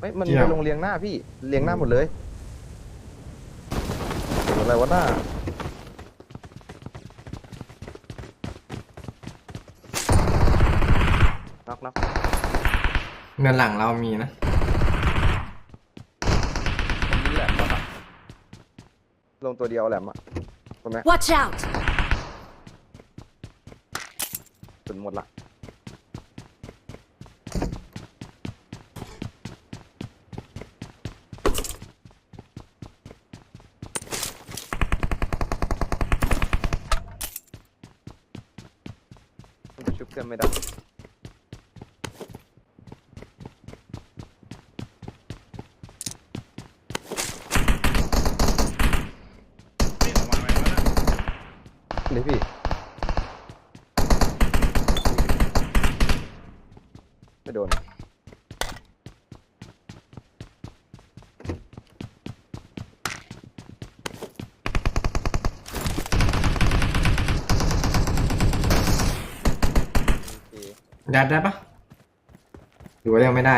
เฮ้ยมันเกี่ยวไปลงเรียงหน้าพี่เรียงหน้าหมดเลยอะไรวะหน้าน็อกน็อกเงินหลังเรามีนะผมมีแหลมอะลงตัวเดียวแหลมอะตรงนี้ Watch out! สุดหมดละ มันจะชุบเพื่อนไม่ได้วิ่งออกมาไหมวะน่ะเลยพี่ไม่โดน โอเค ยัดได้ปะหรือว่ายังไม่ได้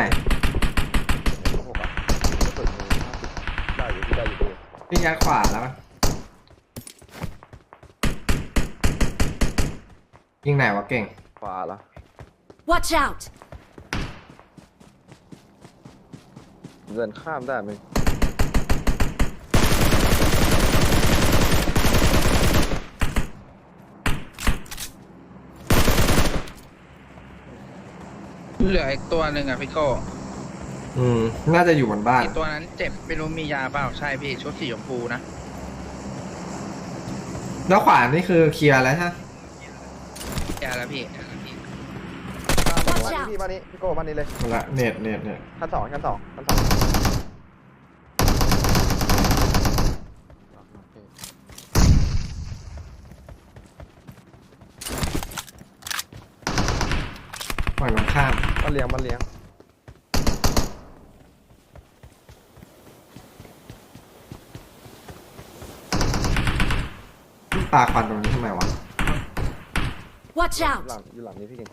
หกอะเปิดมือห้าสิบได้อยู่พี่ได้อยู่พี่พี่ยัดขวาแล้วปะยิงไหนวะเก่ง ขวาละ Watch out! เดินข้ามได้ไหม เหลืออีกตัวหนึ่งอะพี่โก้อืม น่าจะอยู่บนบ้าน อีกตัวนั้นเจ็บไม่รู้มียาเปล่าใช่พี่ชุดสีชมพูนะแล้วขวานี่คือเคลียร์แล้วใช่ไหมยาแล้วพี่บ้านนี้พี่บ้านนี้พี่โก้บ้านนี้เลยหมดละเน็ตเน็ตเน็ตชั้นสองชั้นสองชั้นสอง ฝั่งตรง ข้ามมาเลี้ยงมาเลี้ยงปาควันตรงนี้ทำไมวะ Watch หลั out! งอยู่หลังนี้พี่เก่ง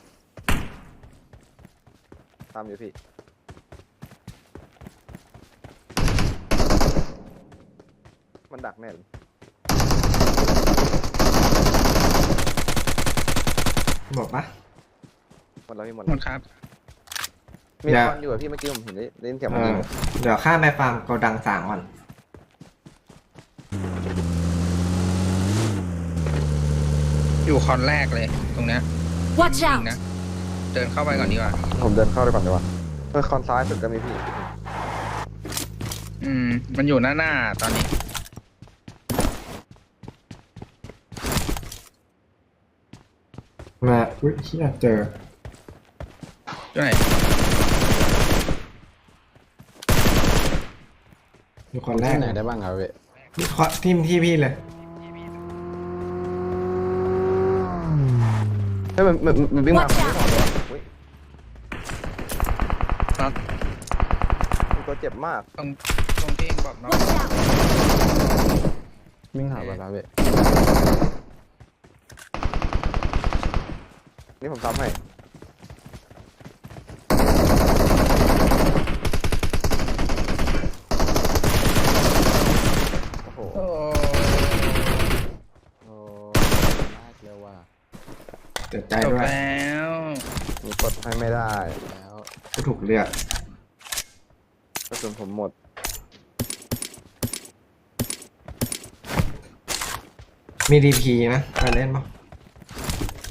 ตามอยู่พี่ มันดักแน่เลยหมดปะห มดแล้วพี่หมดหมแล้วดครับ มีอย่าควันอยู่อะพี่เมื่อกี้ผมเห็นได้ได้ยินเสียงเอมันยิองเดี๋ยวข้ามไปฟาร์มโกดังสามก่อน อยู่คอนแรกเลย ตรงเนี้ย Watch จริ out! งนะ เดินเข้าไปก่อนดีกว่า ผมเดินเข้าไปก่อนดีกว่าเออคอนซ้ายสุดก็มีพี่อืม มันอยู่หน้าหน้าตอนนี้ มาอุ้ยเฮียเจอ ตัวไหนอยู่คนแรกที่ไหนได้บ้างครับเว้ยที่ขอทีมที่พี่เลยเฮ้ยมันมันมันวิ่งมา Watch out อุ๊ยน็อกมีตัวเจ็บมากตรงตรงที่เองบอกน็อก Watch out! วิ่งหาไปแล้วเว้ยนี่ผมซ้ำให้ โอ้โห โอ้ โอ้มากเลยว่ะ เจ็บ ใจจบด้วยแล้วมีกดให้ไม่ได้แล้วก็ถูกเลือกกระสุนผมหมดมีดีพีนะไปเล่นปะ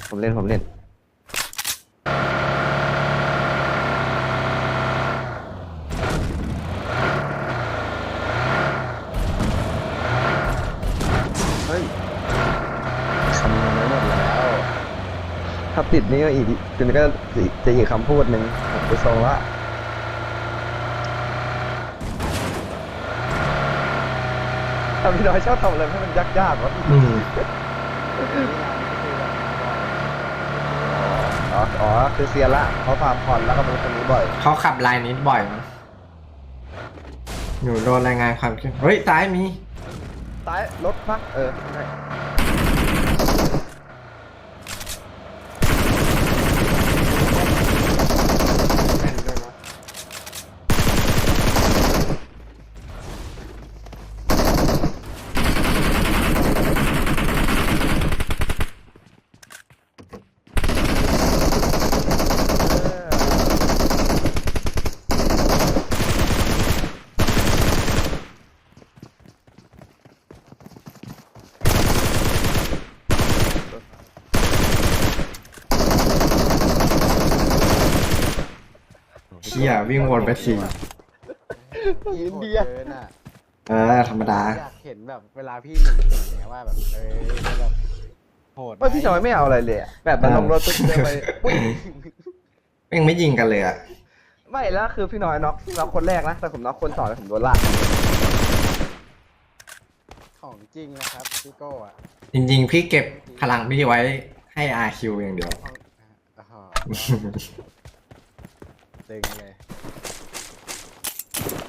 ผมเล่นผมเล่น เฮ้ย คำนวณไว้หมดแล้ว ถ้าติดนี่ก็อีกจะก็จะอีกคำพูดหนึ่งผมไปทรงละทำพี่น้อยชอบทำอะไรให้มันยากๆวะอืมอ๋ออ๋อคือเซียนละเขาฟาร์มคอนแล้วก็มาตรงนี้บ่อย เขาขับลายนี้บ่อยมั้งอยู่โดนรายงานความเครียดเฮ้ยซ้ายมี ซ้ายรถพักเออ ใช่ฮียวิ่งวนไปทียืนเดียเกินอะเออธรรมดา อยากเห็นแบบเวลาพี่หนึ่งสิ่งเนี้ยว่าแบบเออแบบโหดไหมว่าพี่น้อยไม่เอาอะไรเลยอะแบบมันลงรถปุ๊บเดินไปอุ๊ยแม่งไม่ยิงกันเลยอะไม่แล้วคือพี่น้อยน็อกน็อกคนแรกนะแต่ผมน็อกคนสองแล้วผมโดนลากของจริงนะครับพี่โก้อะจริง ๆ พี่เก็บพลังพี่ไว้ให้ RQ อย่างเดียว ของอ๋อ ตึงเลย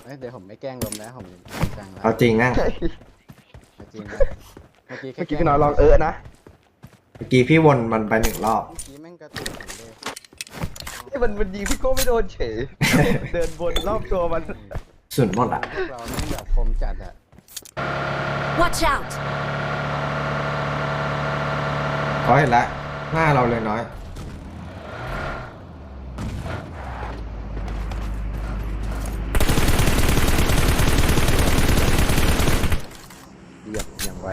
เอ้ยเดี๋ยวผมไม่แกล้งลมแล้วผมจริงจังแล้วเอาจริงนะจริงนะเมื่อกี้แค่เมื่อกี้พี่น้อยลองเออนะ เมื่อกี้พี่วนมันไปหนึ่งรอบ เมื่อกี้แม่งกระตุกผมเลยไอ้มันมันยิงพี่โก้ไม่โดนเฉย เดินวนรอบตัวมันสุดหมดอะพวกเราแม่งแบบคมจัดอะ Watch out! เขาเห็นแล้วหน้าเราเลยน้อย เหยียบอย่าง ไว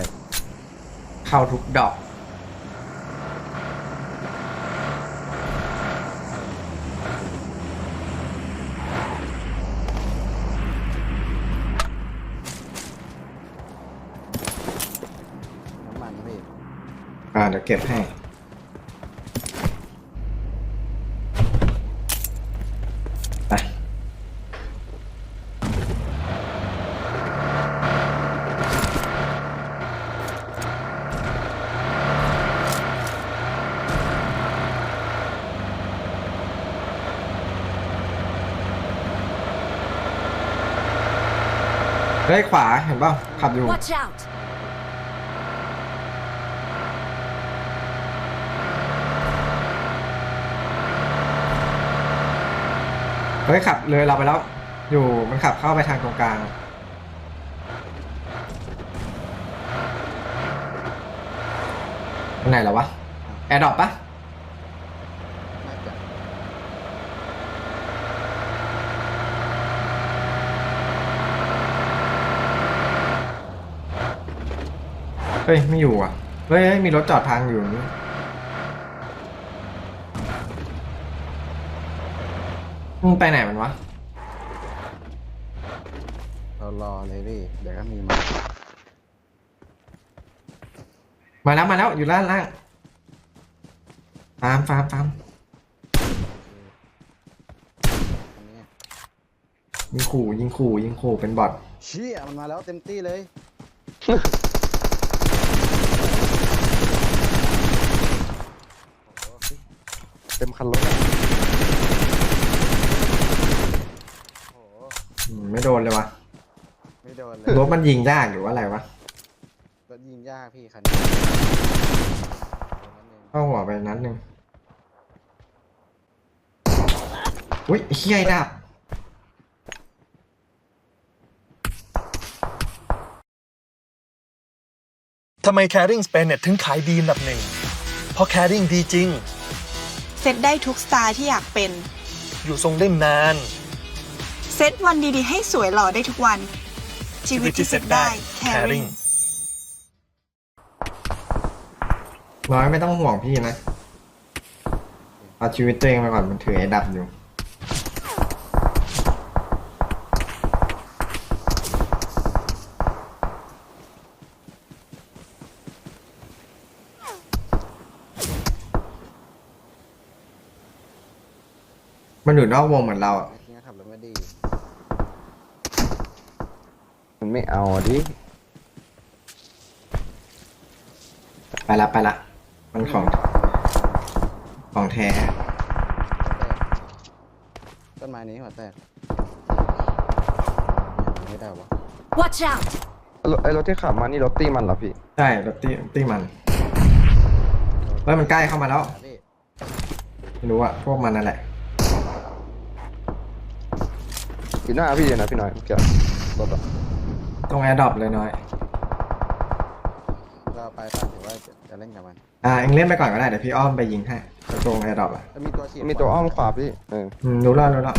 เข้าทุกดอก น้ำมันพี่อ่าเดี๋ยวเก็บให้ เฮ้ยขวาเห็นเปล่าขับอยู่ Watch out! เฮ้ยขับเลยเราไปแล้ว อยู่มันขับเข้าไปทางตรงกลาง อันไหนแล้ววะ แอร์ดรอปปะ น่าจะ เฮ้ย ไม่อยู่อะเฮ้ยเฮ้ย มีรถจอดทางอยู่นี่มึงไปไหนมันวะ เรารอเลยพี่ เดี๋ยวก็มีมา มาแล้วมาแล้วอยู่ล่างล่างฟาร์มฟาร์มฟาร์มอันเนี้ยยิงขู่ยิงขู่ยิงขู่เป็นบอทเชี่ยมันมาแล้วเต็มที่เลย เต็ม คันรถอะโอ้โหอืมไม่โดนเลยวะไม่โดนเลยรถมันยิงยากหรือว่าอะไรวะรถยิงยากพี่คันนี้โดนนิดนึงเข้าหัวไปนัดหนึ่งอุ้ยเฮียไอ้ดับทำไม Caring Spain เนี่ยถึงขายดีอันดับหนึ่ง เพราะ Caring ดีจริงเซ็ ตได้ทุกสไตล์ที่อยากเป็น อยู่ทรงได้นาน เซ็ตวันดีๆ ให้สวยหล่อได้ทุกวัน ชีวิตที่เซ็ตได้ Caring น้อยไม่ต้องห่วงพี่นะ เอาชีวิตตัวเองไปก่อนมันถือไอ้ดับอยู่ มันอยู่นอกวงเหมือนเราอะไอ้ที่ขับรถไม่ดีมันไม่เอาดิ ไปละไปละ มันของ ของแท้หัวแตกต้นไม้นี้หัวแตกยังไม่ได้วะ Watch out! รถไอ้รถที่ขับมานี่รถตีมันเหรอพี่ ใช่รถตี้ตี้มันเฮ้ยมันใกล้เข้ามาแล้ว พี่ไม่รู้อะพวกมันนั่นแหละ อยู่หน้าพี่เลยนะพี่น้อยเกี่ยวรถอะตรงแอร์ดรอปเลยน้อย เราไปป่ะหรือว่าจะจะเล่นกับมันอ่าเอ็งเล่นไปก่อนก็ได้เดี๋ยวพี่อ้อมไปยิงให้ตรงแอร์ดรอปอะจะมีตัวฉีดมีตัวอ้อมขวาพี่เอออืมรู้แล้วรู้แล้ว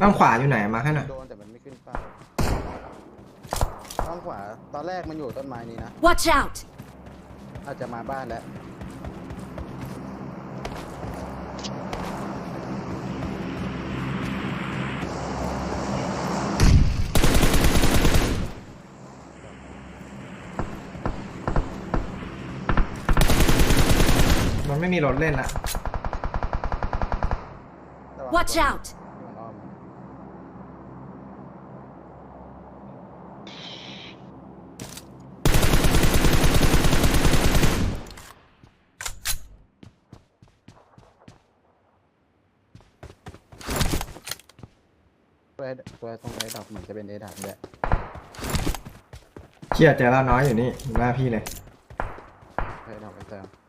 อ้อมขวาอยู่ไหนมาแค่หน่อยโดนแต่มันไม่ขึ้นเป้าข้างขวาตอนแรกมันอยู่ต้นไม้นี้นะ Watch out! อาจจะมาบ้านแล้ว ไม่มีรถเล่นละระวัง Watch ตัว out! ที่มันอ้อมมาตัวไอ้ตัวตรงไอ้ดอกเหมือนจะเป็นเอดับด้วย เชี่ยเจอแล้วน้อยอยู่นี่อยู่หน้าพี่เลย ไอ้ดอกไอ้เติม ง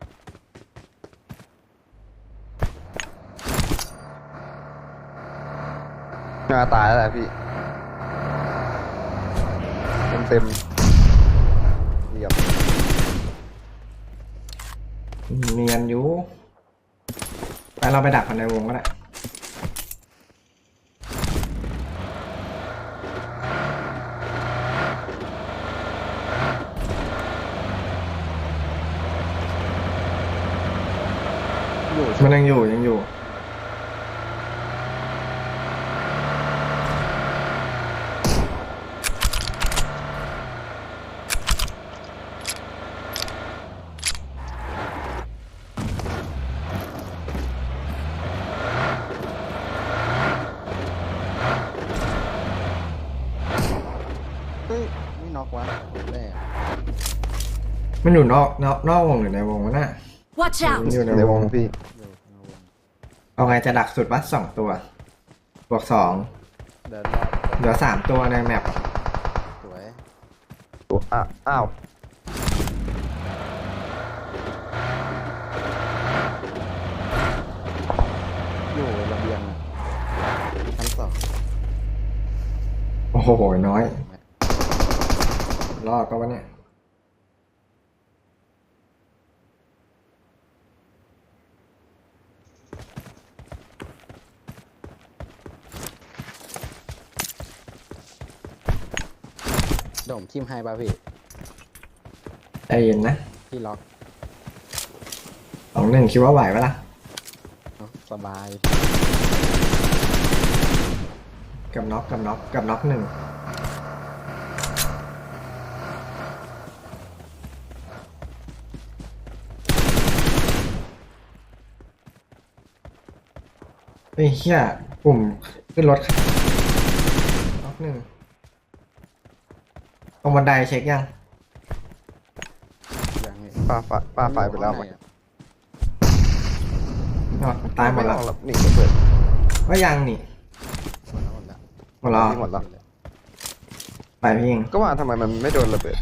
าตายแล้วแหละพี่ เต็มเต็มๆเรียบเนียนอยู่ไปเราไปดักกันในวงก็ได้อยู่มันยังอยู่ยังอยู่ เฮ้ยไม่น็อกวะแม่ มันอยู่นอกนอกนอกวงหรือในวงวะน่ะ Watch มัน out! อยู่ในในววงงพี่อยู่ในวงเอาไงจะดักสุดวัดสองตัว บวกสองเดินรอบเหลือสามตัวในแมปสวยตัวอะอ้าวอยู่ระเบียงอะชั้นสองโอ้โหน้อย รอดก็วะเนี่ย โด่งทิมให้ป่ะพี่ใจเย็นนะพี่ล็อกสองหนึ่งคิดว่าไหวปะล่ะเนอะสบาย กับน็อกกับน็อกกับน็อกหนึ่งเฮ้ยเฮียปุ่มขึ้นรถน็อกหนึ่ง ตรงบันไดเช็คยัง อย่างนี้ป้าไฟป้าไฟไปแล้วข้มั้งงในอะอ๋อตายหมดแล้วไออกนี่ระเบิดก็ยังนี่หมดแล้วหมดแล้วหมดแล้วหมดแล้วไปพี่ยิงก็ว่าทำไมมันไม่โดนระเบิด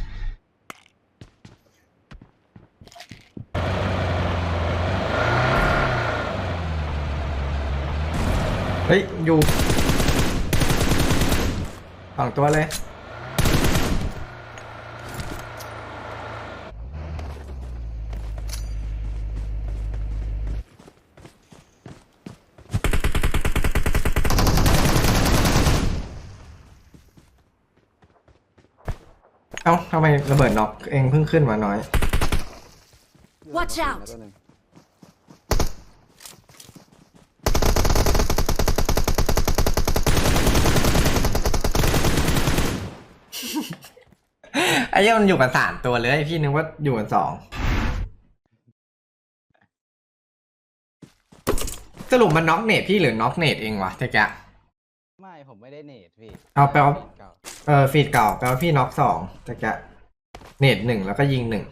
เฮ้ยอยู่สองตัวเลยาทำไมระเบิดน็อกเองเพิ่งขึ้นมาน้อย Watch out ตัวหนึ่งไอ้เหี้ยมันอยู่กันสามตัวเลยพี่นึกว่าอยู่กันสองสรุปมันน็อกเนตพี่หรือน็อกเนตเองวะเจ๊กะไม่ ผมไม่ได้เนทพี่เอาไปเอาเก่าเออฟีดเก่าแปลว่าพี่น็อกสองเจ๊กะเนตหนึ่งแล้วก็ยิงหนึ่ง